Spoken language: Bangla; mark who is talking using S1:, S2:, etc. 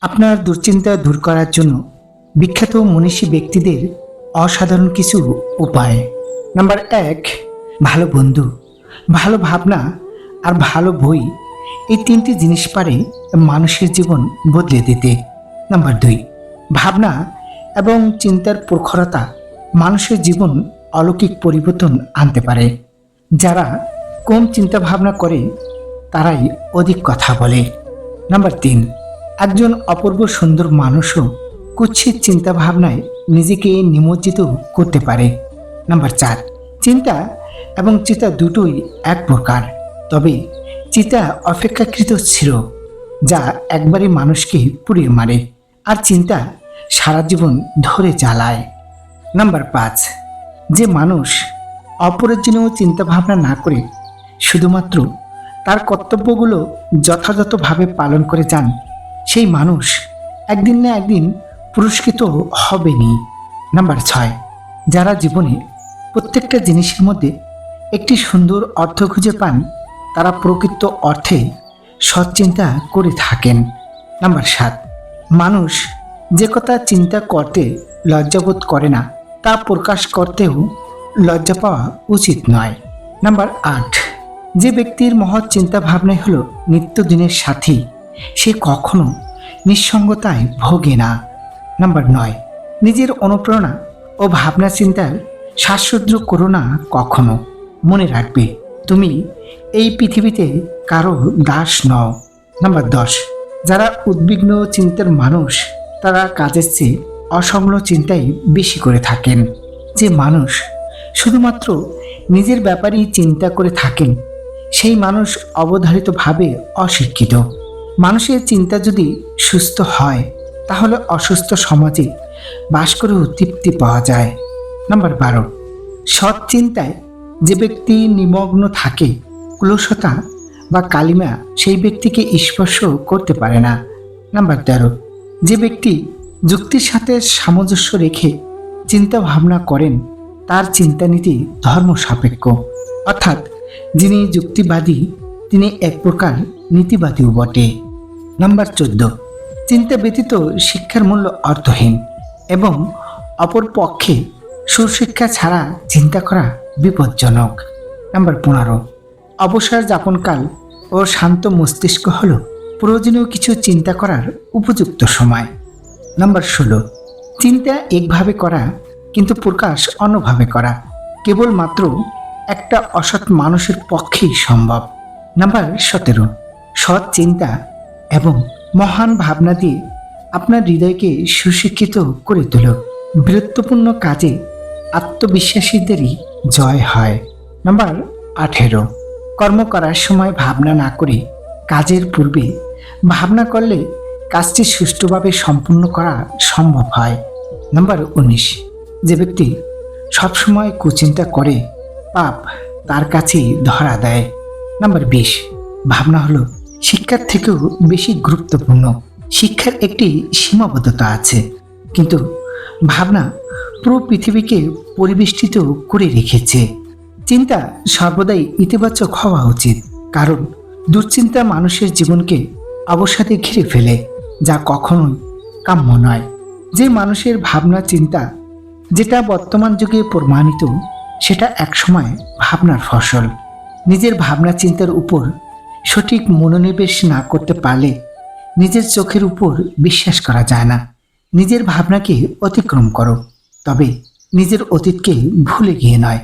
S1: আপনার দুশ্চিন্তা দূর করার জন্য বিখ্যাত মনীষী ব্যক্তিদের অসাধারণ কিছু উপায়। নাম্বার এক, ভালো বন্ধু, ভালো ভাবনা আর ভালো বই এই তিনটি জিনিস পারে মানুষের জীবন বদলে দিতে। নাম্বার দুই, ভাবনা এবং চিন্তার প্রখরতা মানুষের জীবন অলৌকিক পরিবর্তন আনতে পারে। যারা কম চিন্তা ভাবনা করে, তারাই অধিক কথা বলে। নাম্বার তিন একজন অপূর্ব সুন্দর মানুষও কুৎসিত চিন্তা ভাবনায় নিজেকে নিমজ্জিত করতে পারে। নাম্বার চার, চিন্তা এবং চিতা দুটোই এক প্রকার। তবে চিতা অপেক্ষাকৃত ছিল, যা একবারই মানুষকে পুড়িয়ে মারে আর চিন্তা সারা জীবন ধরে চালায় নাম্বার পাঁচ, যে মানুষ অপরজনীয় চিন্তা ভাবনা না করে শুধুমাত্র তার কর্তব্যগুলো যথাযথভাবে পালন করে যান সেই মানুষ একদিন না একদিন পুরস্কৃত হবেনি। নাম্বার ছয়, যারা জীবনে প্রত্যেকটা জিনিসের মধ্যে একটি সুন্দর অর্থ খুঁজে পান, তারা প্রকৃত অর্থে সৎচিন্তা করে থাকেন। নাম্বার সাত, মানুষ যে কথা চিন্তা করতে লজ্জাবোধ করে না, তা প্রকাশ করতেও লজ্জা পাওয়া উচিত নয়। নাম্বার আট, যে ব্যক্তির মহৎ চিন্তা ভাবনাই হলো নিত্যদিনের সাথী সে কখনো নিঃসঙ্গতায় ভোগে না। নাম্বার নয়, নিজের অনুপ্রেরণা ও ভাবনা চিন্তার শ্বাসরুদ্র করো না কখনো। মনে রাখবে, তুমি এই পৃথিবীতে কারও দাস নও। নাম্বার দশ, যারা উদ্বিগ্ন চিন্তার মানুষ, তারা কাজের চেয়ে অসংল চিন্তাই বেশি করে থাকেন। যে মানুষ শুধুমাত্র নিজের ব্যাপারেই চিন্তা করে থাকেন, সেই মানুষ অবধারিতভাবে অশিক্ষিত। মানুষের চিন্তা যদি সুস্থ হয়, তাহলে অসুস্থ সমাজে বাস করেও তৃপ্তি পাওয়া যায়। নাম্বার বারো, সৎ চিন্তায় যে ব্যক্তি নিমগ্ন থাকে, কুলসতা বা কালিমা সেই ব্যক্তিকে স্পর্শ করতে পারে না। নাম্বার তেরো, যে ব্যক্তি যুক্তির সাথে সামঞ্জস্য রেখে চিন্তা ভাবনা করেন, তার চিন্তানীতি ধর্ম সাপেক্ষ। অর্থাৎ যিনি যুক্তিবাদী, তিনি এক প্রকার নীতিবাদীও বটে। নাম্বার চোদ্দ। চিন্তা ব্যতীত শিক্ষার মূল্য অর্থহীন এবং অপর পক্ষে সুশিক্ষা ছাড়া চিন্তা করা বিপজ্জনক। নাম্বার পনেরো। অবসর যাপনকাল ও শান্ত মস্তিষ্ক হল প্রয়োজনীয় কিছু চিন্তা করার উপযুক্ত সময়। নাম্বার ষোলো। চিন্তা একভাবে করা কিন্তু প্রকাশ অন্যভাবে করা কেবলমাত্র একটা অসৎ মানুষের পক্ষেই সম্ভব। নাম্বার সতেরো। সৎ চিন্তা এবং মহান ভাবনা দিয়ে আপনার হৃদয়কে সুশিক্ষিত করে তোল। বীরত্বপূর্ণ কাজে আত্মবিশ্বাসীদেরই জয় হয়। নাম্বার আঠেরো। কর্ম করার সময় ভাবনা না করে কাজের পূর্বে ভাবনা করলে কাজটি সুষ্ঠুভাবে সম্পূর্ণ করা সম্ভব হয়। নাম্বার উনিশ। যে ব্যক্তি সবসময় কুচিন্তা করে, পাপ তার কাছেই ধরা দেয়। নাম্বার বিশ। ভাবনা হলো শিক্ষার থেকেও বেশি গুরুত্বপূর্ণ। শিক্ষার একটি সীমাবদ্ধতা আছে। কিন্তু ভাবনা পুরো পৃথিবীকে পরিবেষ্টিত করে রেখেছে। চিন্তা সর্বদাই ইতিবাচক হওয়া উচিত। কারণ দুশ্চিন্তা মানুষের জীবনকে অবসাদে ঘিরে ফেলে, যা কখনোই কাম্য নয়। যে মানুষের ভাবনা চিন্তা যেটা বর্তমান যুগে প্রমাণিত, সেটা একসময় ভাবনার ফসল। নিজের ভাবনা চিন্তার উপর সঠিক মনোনিবেশ না করতে পারলে নিজের চোখের উপর বিশ্বাস করা যায় না। নিজের ভাবনাকে অতিক্রম করো, তবে নিজের অতীতকে ভুলে গিয়ে নয়।